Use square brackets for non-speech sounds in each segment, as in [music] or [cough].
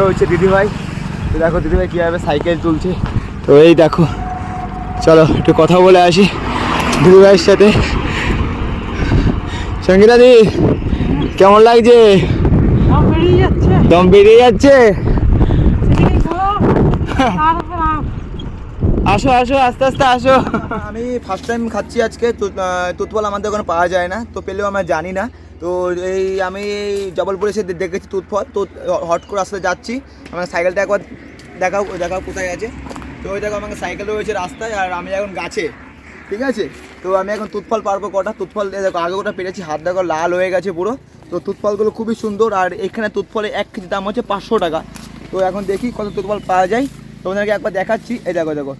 রয়েছে দিদিভাই তো দেখো দিদিভাই কীভাবে সাইকেল তুলছে। তো এই দেখো চলো একটু কথা বলে আসি দিদিভাইয়ের সাথে। সঙ্গীতা দি কেমন লাগছে? দম বেরিয়ে যাচ্ছে। আসো আসো আস্তে আস্তে আসো। আমি ফার্স্ট টাইম খাচ্ছি আজকে। তুতফল আমাদের ওখানে পাওয়া যায় না তো পেলেও আমরা জানি না। তো এই আমি এই জবলপুরে এসে দেখেছি তুতফল তো হট করে আসতে যাচ্ছি। আমার সাইকেলটা একবার দেখাও দেখাও কোথায় আছে। তো ওই দেখো আমাকে সাইকেল রয়েছে রাস্তায়, আর আমি এখন গাছে, ঠিক আছে? তো আমি এখন তুৎফল পারব কটা? তুতফল এই দেখো, আগে ওটা পেরেছি, হাত দেখো লাল হয়ে গেছে পুরো। তো তুতফলগুলো খুবই সুন্দর, আর এখানে তুৎফলে এক কেজি দাম হচ্ছে পাঁচশো টাকা। তো এখন দেখি কত তুতফল পাওয়া যায়। তোমাদেরকে একবার দেখাচ্ছি, এই দেখো দেখো।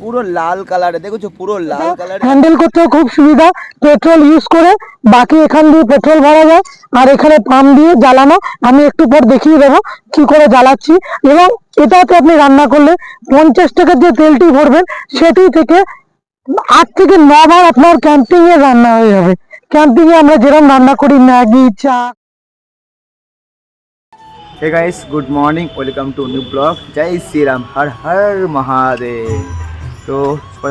পুরো লাল কালারে দেখেছ? পুরো লাল কালারে। হ্যান্ডেল করতেও খুব সুবিধা। পেট্রোল ইউজ করে বাকি এখান দিয়ে পেট্রোল ভরা যায়। আর এখানে পাম্প দিয়ে জ্বালানো। আমি একটু পর দেখিয়ে দেবো কি করে জ্বালাচ্ছি। এবং এটাতে আপনি রান্না করলে পঞ্চাশ টাকার যে তেলটি ভরবেন সেটি থেকে আট থেকে ন বার আপনার ক্যাম্পিং এ রান্না হয়ে যাবে। ক্যাম্পিং এ আমরা যেরকম রান্না করি ম্যাগি চা। Hey guys good morning welcome to new blog জয় শ্রীরাম হর হর মহাদেব তো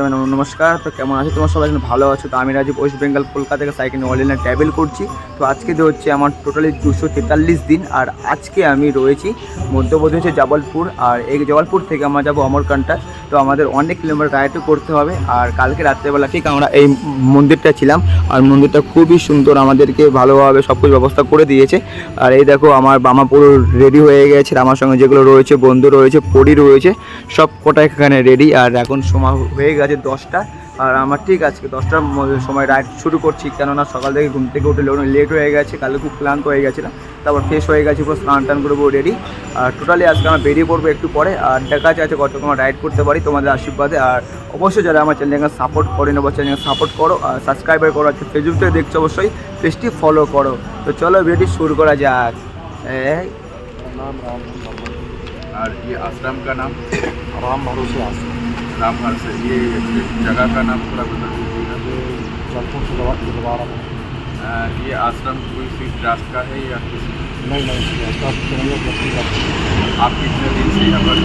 নম- নমস্কার। তো কেমন আছো? তোমার সবাই ভালো আছো। তো আমি রাজীব ওয়েস্ট বেঙ্গল কলকাতা থেকে সাইকেল অনলাইনে ট্রাভেল করছি। তো আজকে তো হচ্ছে আমার টোটালি দুশো তেতাল্লিশ দিন। আর আজকে আমি রয়েছি মধ্যপ্রদেশে জবলপুর। আর এই জবলপুর থেকে আমরা যাব অমরকান্টা তো আমাদের অনেক কিলোমিটার রাইডও করতে হবে। আর কালকে রাত্রেবেলা ঠিক আমরা এই মন্দিরটা ছিলাম। আর মন্দিরটা খুবই সুন্দর আমাদেরকে ভালোভাবে সব কিছু ব্যবস্থা করে দিয়েছে। আর এই দেখো আমার বামা পুরো রেডি হয়ে গেছে। আমার সঙ্গে যেগুলো রয়েছে, বন্ধু রয়েছে, পরি রয়েছে সব কটা এখানে রেডি আর এখন সময় হয়ে গেছে। দশটা আর আমার ঠিক আছে দশটার ম- সময় রাইড শুরু করছি কেননা সকাল থেকে ঘুম থেকে উঠে লেট হয়ে গেছে কালকে খুব ক্লান্ত হয়ে গেছিলাম তারপর ফ্রেশ হয়ে গেছে পুরো স্নান টান করবো রেডি আর টোটালি আজকে আমরা বেরিয়ে পড়বো একটু পরে আর দেখা যাচ্ছে কত আমরা রাইড করতে পারি তোমাদের আশীর্বাদে আর অবশ্যই যারা আমার চ্যানেলকে সাপোর্ট করে নেবো চ্যানেলকে সাপোর্ট করো আর সাবস্ক্রাইবার করো আজকে ফেসবুক থেকে দেখছো অবশ্যই পেজটি ফলো করো তো চলো ভিডিওটি শুরু করা যাক এই और ये आश्रम का नाम राम भरोसे आश्रम राम हर से। ये जगह का नाम पूरा बता दीजिएगा। जलपुर से में ये आश्रम कोई फिक्स रास्ता है या किसी नहीं नहीं का आप कितने दिन से यहाँ पर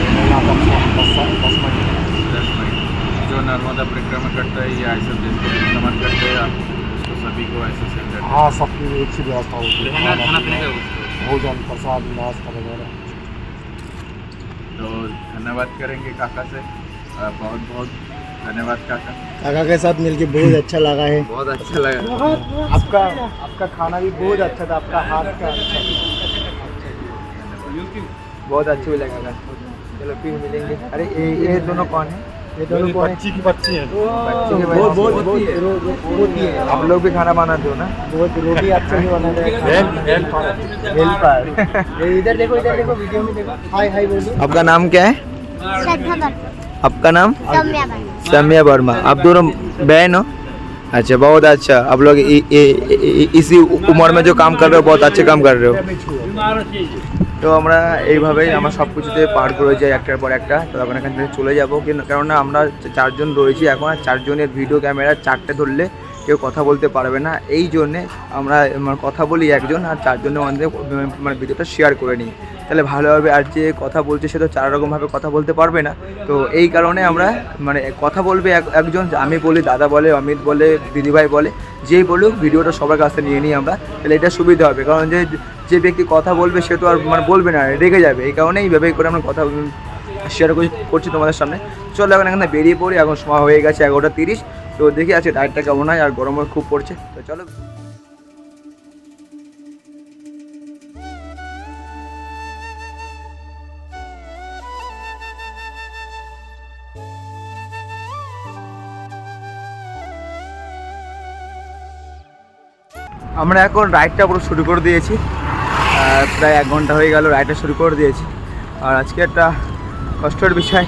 हैं? दस महीने जो नर्मदा परिक्रमा करता है या ऐसा देश को भ्रमण करते हैं आप उसको सभी को ऐसे सेंड करते हाँ? सबकी एक सी व्यवस्था होती है। खाना पीने का भोजन प्रसाद नाश्ता वगैरह। तो धन्यवाद करेंगे काका से। बहुत बहुत धन्यवाद काका। काका के साथ मिलके बहुत अच्छा लगा है। बहुत अच्छा लगा। बहुत आपका आपका खाना भी बहुत अच्छा था आपका हाथ का अच्छा बहुत अच्छे भी लगा चलो फिर मिलेंगे। अरे ये ये दोनों कौन है? ये दोनों कौन है? बच्ची की बच्ची है। बच्चे के बहुत बहुत बहुत आप लोग भी खाना बनाते हो ना। बहुत रोटी अच्छे से बनाते [laughs] हैं। [laughs] इधर देखो इधर देखो वीडियो में देखो। हाय हाय बोलो। आपका नाम क्या है? श्रद्धा आपका नाम सौम्या वर्मा सम्या वर्मा आप दोनों बहन हो अच्छा बहुत अच्छा आप लोग इ, इ, इ, इसी उम्र में जो काम कर रहे हो बहुत अच्छे काम कर रहे हो তো আমরা এইভাবেই আমরা সব কিছুতে পার করে যাই একটার পর একটা তো এখন এখান থেকে চলে যাবো কিন্তু কেননা আমরা চারজন রয়েছি এখন আর চারজনের ভিডিও ক্যামেরা চারটে ধরলে কেউ কথা বলতে পারবে না। এই জন্যে আমরা মানে কথা বলি একজন আর চারজনের মধ্যে মানে ভিডিওটা শেয়ার করে নিই। তাহলে ভালো হবে আর যে কথা বলছে সে তো চার রকমভাবে কথা বলতে পারবে না। তো এই কারণে আমরা মানে কথা বলবে এক- একজন, আমি বলি, দাদা বলে, অমিত বলে, দিদিভাই বলে, যেই বলুক, ভিডিওটা সবার কাছে নিয়ে নিই আমরা। তাহলে এটা সুবিধা হবে। কারণ যে যে ব্যক্তি কথা বলবে সে তো আর মানে বলবে না, রেগে যাবে। এই কারণে এইভাবে করে আমরা কথা শেয়ার করছি তোমাদের সামনে। চলো এখন এখানে বেরিয়ে পড়ি। এখন সময় হয়ে গেছে এগারোটা তিরিশ। তো দেখি আছে ডায়েটটা কেমন হয় আর গরমও খুব পড়ছে। তো চলো। আমরা এখন রাইডটা পুরো শুরু করে দিয়েছি। প্রায় এক ঘণ্টা হয়ে গেল রাইডটা শুরু করে দিয়েছি। আর আজকে একটা কষ্টের বিষয়।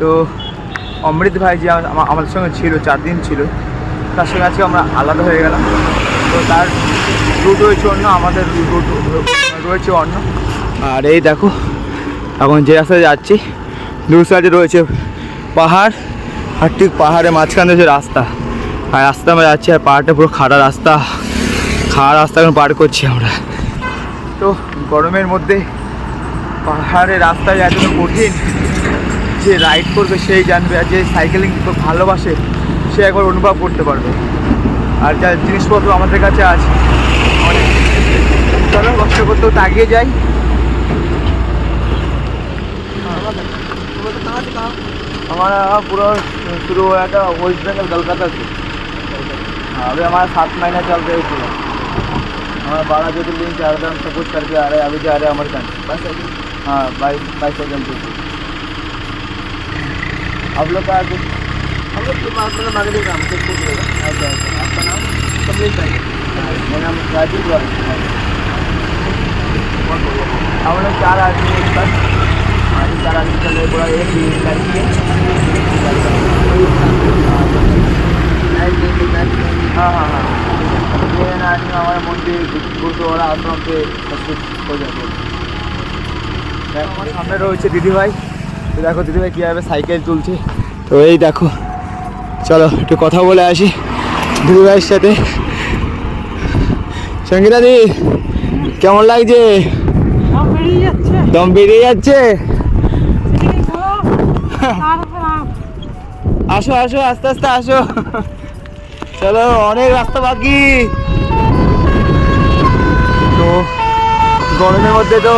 তো অমৃত ভাই যে আমা- আমা- আমাদের সঙ্গে ছিল, চার দিন ছিল, তার সঙ্গে আজকে আমরা আলাদা হয়ে গেলাম। তো তার রুট রয়েছে অন্য, আমাদের রুট রয়েছে অন্য। আর এই দেখো, এখন যে রাস্তায় যাচ্ছি দু সাইডে রয়েছে পাহাড়, আর ঠিক পাহাড়ের মাঝখানে রয়েছে রাস্তা। আর রাস্তা আমরা যাচ্ছি, আর পাহাড়টা পুরো খাড়া রাস্তা। খাড়া রাস্তা এখন পার করছি আমরা। তো গরমের মধ্যে পাহাড়ের রাস্তায় এতটা কঠিন যে রাইড করবে সেই জানবে আর যে সাইকেলিং ভালোবাসে সে একবার অনুভব করতে পারবে আর যা জিনিসপত্র আমাদের কাছে আছে অনেক চলো কষ্ট করতেও তাগিয়ে যাই हमारा पूरा शुरू हुआ था वेस्ट बंगाल कलकत्ता से हाँ, अभी हमारा सात महीना चल रहा है पूरा हमारा बारह ज्योतिर्लिंग चार धाम सब कुछ करके आ रहे हैं अभी जा रहे हैं अमरकंद हाँ बाइक बाइसाइकिल से आप लोग का आगे हम लोग के पास मतलब मगरी काम से कुछ रहेगा अच्छा अच्छा आपका नाम कमलेश भाई हाँ, मेरा नाम राजीव द्वारा हम लोग चार आदमी हैं एक साथ हाँ ये चार आदमी चल रहे पूरा एक ही लड़की है हाँ हाँ हाँ ट्रेन आदमी हमारे मंदिर गुरुद्वारा आश्रम पे सब कुछ हो जाते हैं দেখো, আমার সামনে রয়েছে দিদিভাই তো দেখো দিদিভাই কীভাবে সাইকেল তুলছে। তো এই দেখো চলো একটু কথা বলে আসি দিদিভাইয়ের সাথে। সঙ্গীতা দি কেমন লাগছে? দম বেরিয়ে যাচ্ছে। আসো আসো আস্তে আস্তে আসো। চলো অনেক রাস্তা বাকি। তো গরমের মধ্যে তো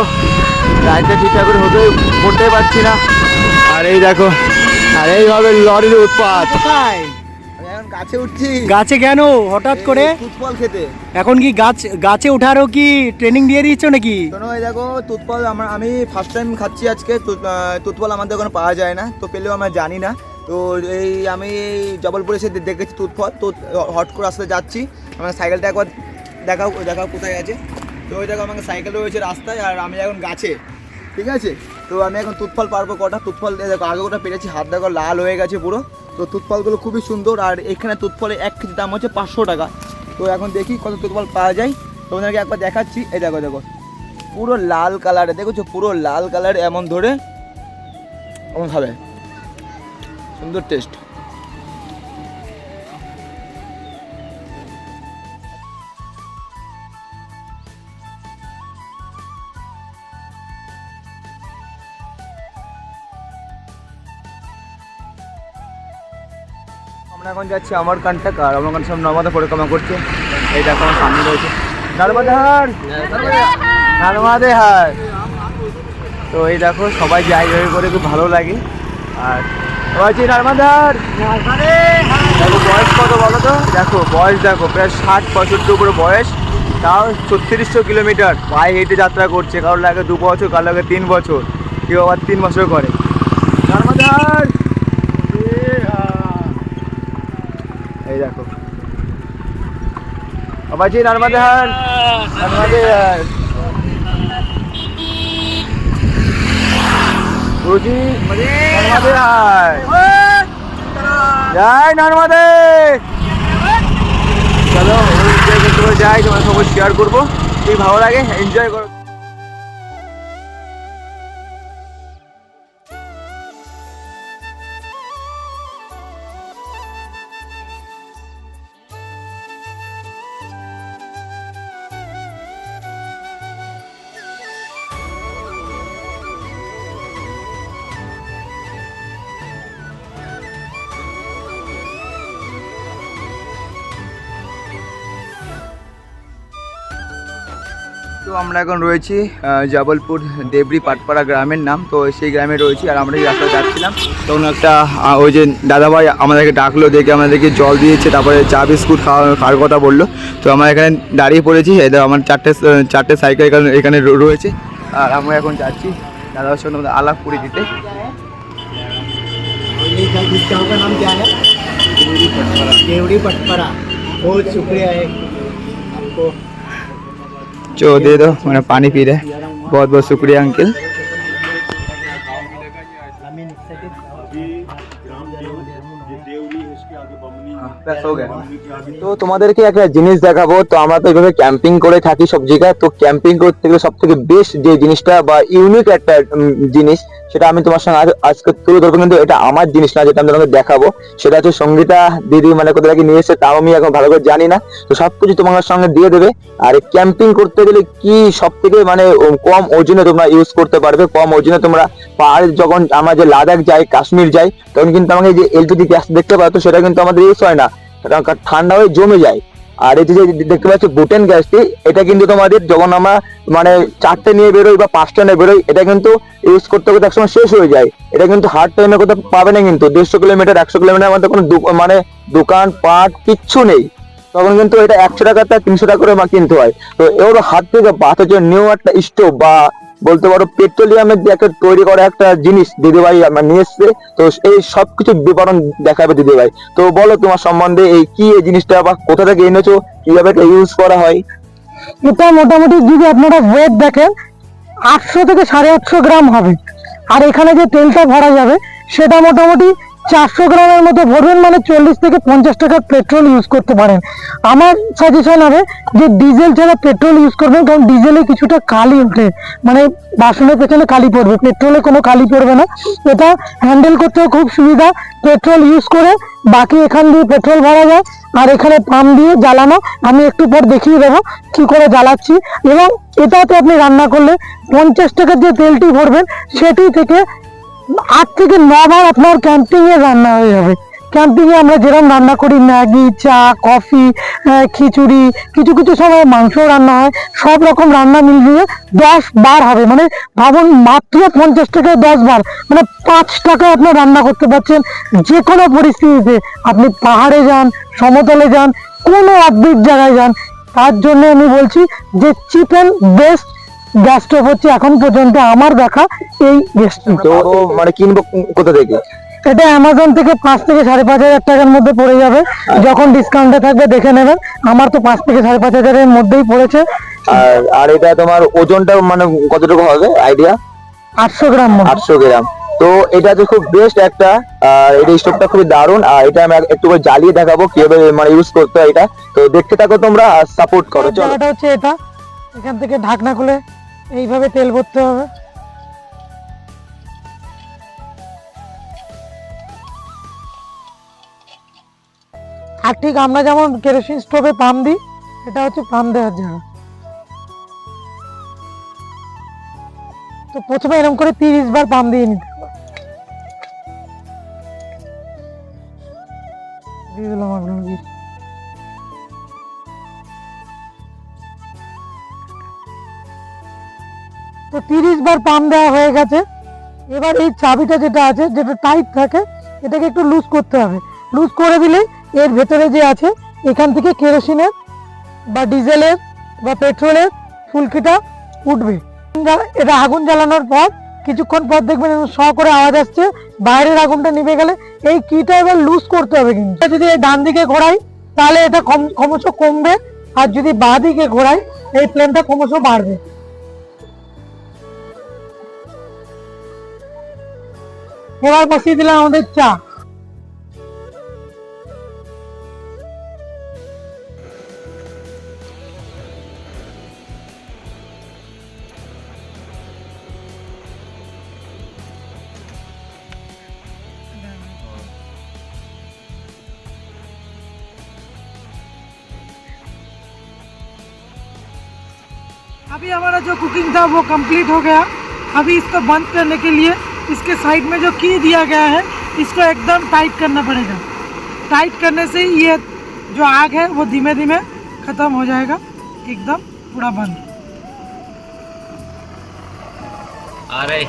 রাইডটা ঠিকঠাক করে হতে করতে পারছি না। আর এই দেখো আর এইভাবে লরির উৎপাত। আমি এখন গাছে উঠছি। গাছে কেন? হঠাৎ করে? তুতফল খেতে। এখন কি গাছ গাছে ওঠারও কি ট্রেনিং দিয়ে দিচ্ছ নাকি? শোনো এই দেখো তুতফল আমরা আমি ফার্স্ট টাইম খাচ্ছি আজকে। তুতফল আমাদের ওখানে পাওয়া যায় না তো পেলেও আমরা জানি না। তো এই আমি এই জবলপুরে এসে দেখেছি তুতফল। তো হট করে আসতে যাচ্ছি। আমার সাইকেলটা একবার দেখাও দেখাও কোথায় আছে। তো ওই দেখো আমাকে সাইকেল রয়েছে রাস্তায় আর আমি এখন গাছে। ঠিক আছে? তো আমি এখন তুৎফল পারব কটা? তুৎফল দেখো, আগে ওটা পেরেছি, হাত দেখো, লাল হয়ে গেছে পুরো। তো তুৎফলগুলো খুবই সুন্দর, আর এখানে তুৎফলের এক কেজি দাম হচ্ছে পাঁচশো টাকা। তো এখন দেখি কত তুৎফল পাওয়া যায়। তোমাদেরকে একবার দেখাচ্ছি, এই দেখো দেখো। পুরো লাল কালারে, দেখেছ? পুরো লাল কালার এমন ধরে। এমন হবে সুন্দর টেস্ট এখন যাচ্ছি আমার কান্টাক আর আমার সব নর্মাদা পরিক্রমা করছে। এই দেখো আমার সামনে রয়েছে। নর্মদাহার তো এই দেখো সবাই যাই যাই করে খুব ভালো লাগে। আর বলছি নর্মদার দেখো বয়স কত বলো তো? দেখো বয়স দেখো প্রায় ষাট পঁয়ষট্টি উপরে বয়স। তাও ছত্রিশশো কিলোমিটার। পায়ে হেঁটে যাত্রা করছে। কারোর লাগে দু বছর কারোর লাগে তিন বছর। কেউ আবার তিন বছর করে। নর্মদার নর্মদে হার গুরুজি, নর্মদে হার জয় নর্মদে। চলো করতে যাই তোমার সবাই শেয়ার করব। কি ভালো লাগে এনজয় করো। তো আমরা এখন রয়েছি আহ, জবলপুর দেবরি পাটপাড়া গ্রামের নাম তো সেই গ্রামে রয়েছি আর আমরা এই রাস্তায় যাচ্ছিলাম তখন একটা আহ, ওই যে দাদাভাই আমাদেরকে ডাকলো দেখে আমাদেরকে জল দিয়েছে তারপরে চা বিস্কুট খাওয়া খাওয়ার কথা বললো তো আমরা এখানে দাঁড়িয়ে পড়েছি এই দেখো আমার চারটে আহ, চারটে সাইকেল এখানে এখানে র- রয়েছে আর আমরা এখন যাচ্ছি দাদার সঙ্গে আমাদের আলাপ করে দিতে इस गाँव का नाम क्या है देवड़ी पटपरा बहुत शुक्रिया है आपको जो दे दो मैंने पानी पी रहे बहुत बहुत शुक्रिया अंकल। তো তোমাদেরকে একটা জিনিস দেখাবো, তো আমরা তো এইভাবে ক্যাম্পিং করে থাকি সব জায়গায়, তো ক্যাম্পিং করতে গেলে সব থেকে বেস্ট যে জিনিসটা বা ইউনিক একটা জিনিস, সেটা আমি তোমার সঙ্গে আজ- আজকে তুলে ধরবো, কিন্তু এটা আমার জিনিস না, যেটা আমি তোমাকে দেখাবো। সেটা হচ্ছে সঙ্গীতা দিদি মানে কোথা থেকে নিয়ে এসে তাও আমি এখন ভালো করে জানি না। তো সবকিছু তোমার সঙ্গে দিয়ে দেবে। আর ক্যাম্পিং করতে গেলে কি সব থেকে মানে কম ওজনে তোমরা ইউজ করতে পারবে, কম ওজনে তোমরা পাহাড়ে যখন আমরা যে লাদাখ যাই কাশ্মীর যাই তখন কিন্তু আমাকে যে এলপিজি গ্যাস দেখতে পাচ্ছ, সেটা কিন্তু আমাদের ইউজ হয় না। কারণ ঠান্ডা হয়ে জমে যায়। আর এই যে দেখতে পাচ্ছ বুটেন গ্যাসটি এটা কিন্তু তোমাদের যখন আমরা মানে চারটে নিয়ে বেরোই বা পাঁচটা নিয়ে বেরোই, এটা কিন্তু ইউজ করতে করতে একসময় শেষ হয়ে যায়। এটা কিন্তু হার্ড টাইমে কোথাও পাবে না কিন্তু। দেড়শো কিলোমিটার, একশো কিলোমিটার মধ্যে কোনো মানে দোকান, পাট, কিচ্ছু নেই। তখন কিন্তু এটা একশো টাকা তা তিনশো টাকা করে কিনতে হয়। তো এর হাত থেকে বাঁচার জন্য নিউ একটা স্টোভ বা বলতে পারো, পেট্রোলিয়ামের যে একটা তৈরি করা একটা জিনিস দিদিভাই আমার নিয়ে এসছে। তো এই সবকিছু বিবরণ দেখাবে দিদিভাই। তো বলো তোমার সম্বন্ধে এই কি এই জিনিসটা বা কোথা থেকে এনেছো, কীভাবে এটা ইউজ করা হয়? এটা মোটামুটি যদি আপনারা ওয়েট দেখেন, আটশো থেকে সাড়ে আটশো গ্রাম হবে। আর এখানে যে তেলটা ভরা যাবে, সেটা মোটামুটি চারশো গ্রামের মতো ভরবেন মানে চল্লিশ থেকে পঞ্চাশ টাকার পেট্রোল ইউজ করতে পারেন। আমার সাজেশন হবে যে ডিজেল ছাড়া পেট্রোল ইউজ করবেন, কারণ ডিজেলে কিছুটা কালি ওঠে মানে বাসনের পেছনে কালি পড়বে। পেট্রোলে কোনো কালি পড়বে না। এটা হ্যান্ডেল করতেও খুব সুবিধা। পেট্রোল ইউজ করে বাকি এখান দিয়ে পেট্রোল ভরা যায়, আর এখানে পাম্প দিয়ে জ্বালানো। আমি একটু পর দেখিয়ে দেবো কি করে জ্বালাচ্ছি। এবং এটাতে আপনি রান্না করলে পঞ্চাশ টাকার যে তেলটি ভরবেন, সেটি থেকে আট থেকে নবার আপনার ক্যাম্পিং এ রান্না হয়ে যাবে। ক্যাম্পিং এ আমরা যেরকম রান্না করি, ম্যাগি, চা, কফি খিচুড়ি, কিছু কিছু সময় মাংস রান্না হয়। সব রকম রান্না মিলিয়ে দশ বার হবে। মানে ভাবুন, মাত্র পঞ্চাশ টাকায় দশ বার মানে পাঁচ টাকায় আপনার রান্না করতে পারছেন। যে কোনো পরিস্থিতিতে আপনি পাহাড়ে যান, সমতলে যান, কোনো আপডেট জায়গায় যান, তার জন্য আমি বলছি যে চিপ অ্যান্ড বেস্ট গ্যাস হচ্ছে এখন পর্যন্ত আমার দেখা এই গ্যাস তো মানে কিনবো কোথা থেকে? এটা অ্যামাজন থেকে পাঁচ থেকে সাড়ে পাঁচ হাজার টাকার মধ্যে পড়ে যাবে। যখন ডিসকাউন্টে থাকবে দেখে নেবেন। আমার তো পাঁচ থেকে সাড়ে পাঁচ হাজারের মধ্যেই পড়েছে। আর আর এটা তোমার ওজনটা মানে কতটুকু হবে? আইডিয়া আটশো গ্রাম আটশো গ্রাম। তো এটা হচ্ছে খুব বেস্ট একটা আর এটা স্টোভটা খুবই দারুণ। আর এটা আমি একটু করে জ্বালিয়ে দেখাবো কীভাবে মানে ইউজ করতে হয় এটা। তো দেখতে থাকো তোমরা আর সাপোর্ট করো। চলো। জায়গাটা হচ্ছে এটা। এখান থেকে ঢাকনা খুলে এইভাবে তেল ভরতে হবে। আর ঠিক আমরা যেমন কেরোসিন স্টোভে পাম্প দিই, এটা হচ্ছে পাম্প দেওয়ার জন্য। তো প্রথমে এরকম করে তিরিশ বার পাম্প দিয়ে নিতে হবে। দিয়ে দিলাম আপনার তো তিরিশ বার পাম্প দেওয়া হয়ে গেছে। এবার এই চাবিটা যেটা আছে, যেটা টাইট থাকে, এটাকে একটু লুজ করতে হবে। লুজ করে দিলে এর ভেতরে যে আছে, এখান থেকে কেরোসিনের বা ডিজেলের বা পেট্রোলের ফুলকিটা উঠবে। এটা আগুন জ্বালানোর পর, কিছুক্ষণ পর দেখবেন শ করে আওয়াজ আসছে, বাইরের আগুনটা নিভে গেলে এই কিটা এবার লুজ করতে হবে কিন্তু। যদি ডান দিকে ঘোরাই, তাহলে এটা ক্রমশ কমবে, আর যদি বাঁ দিকে ঘোরাই, এই প্লেনটা ক্রমশ বাড়বে। এবার বসিয়ে দিলাম আমাদের চা अभी हमारा जो कुकिंग था वो कंप्लीट हो गया अभी इसको बंद करने के लिए इसके साइड में जो की दिया गया है इसको एकदम टाइट करना पड़ेगा। टाइट करने से ये जो आग है वो धीमे धीमे ख़त्म हो जाएगा। एकदम पूरा बंद। अरे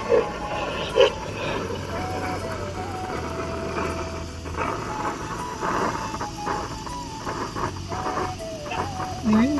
नहीं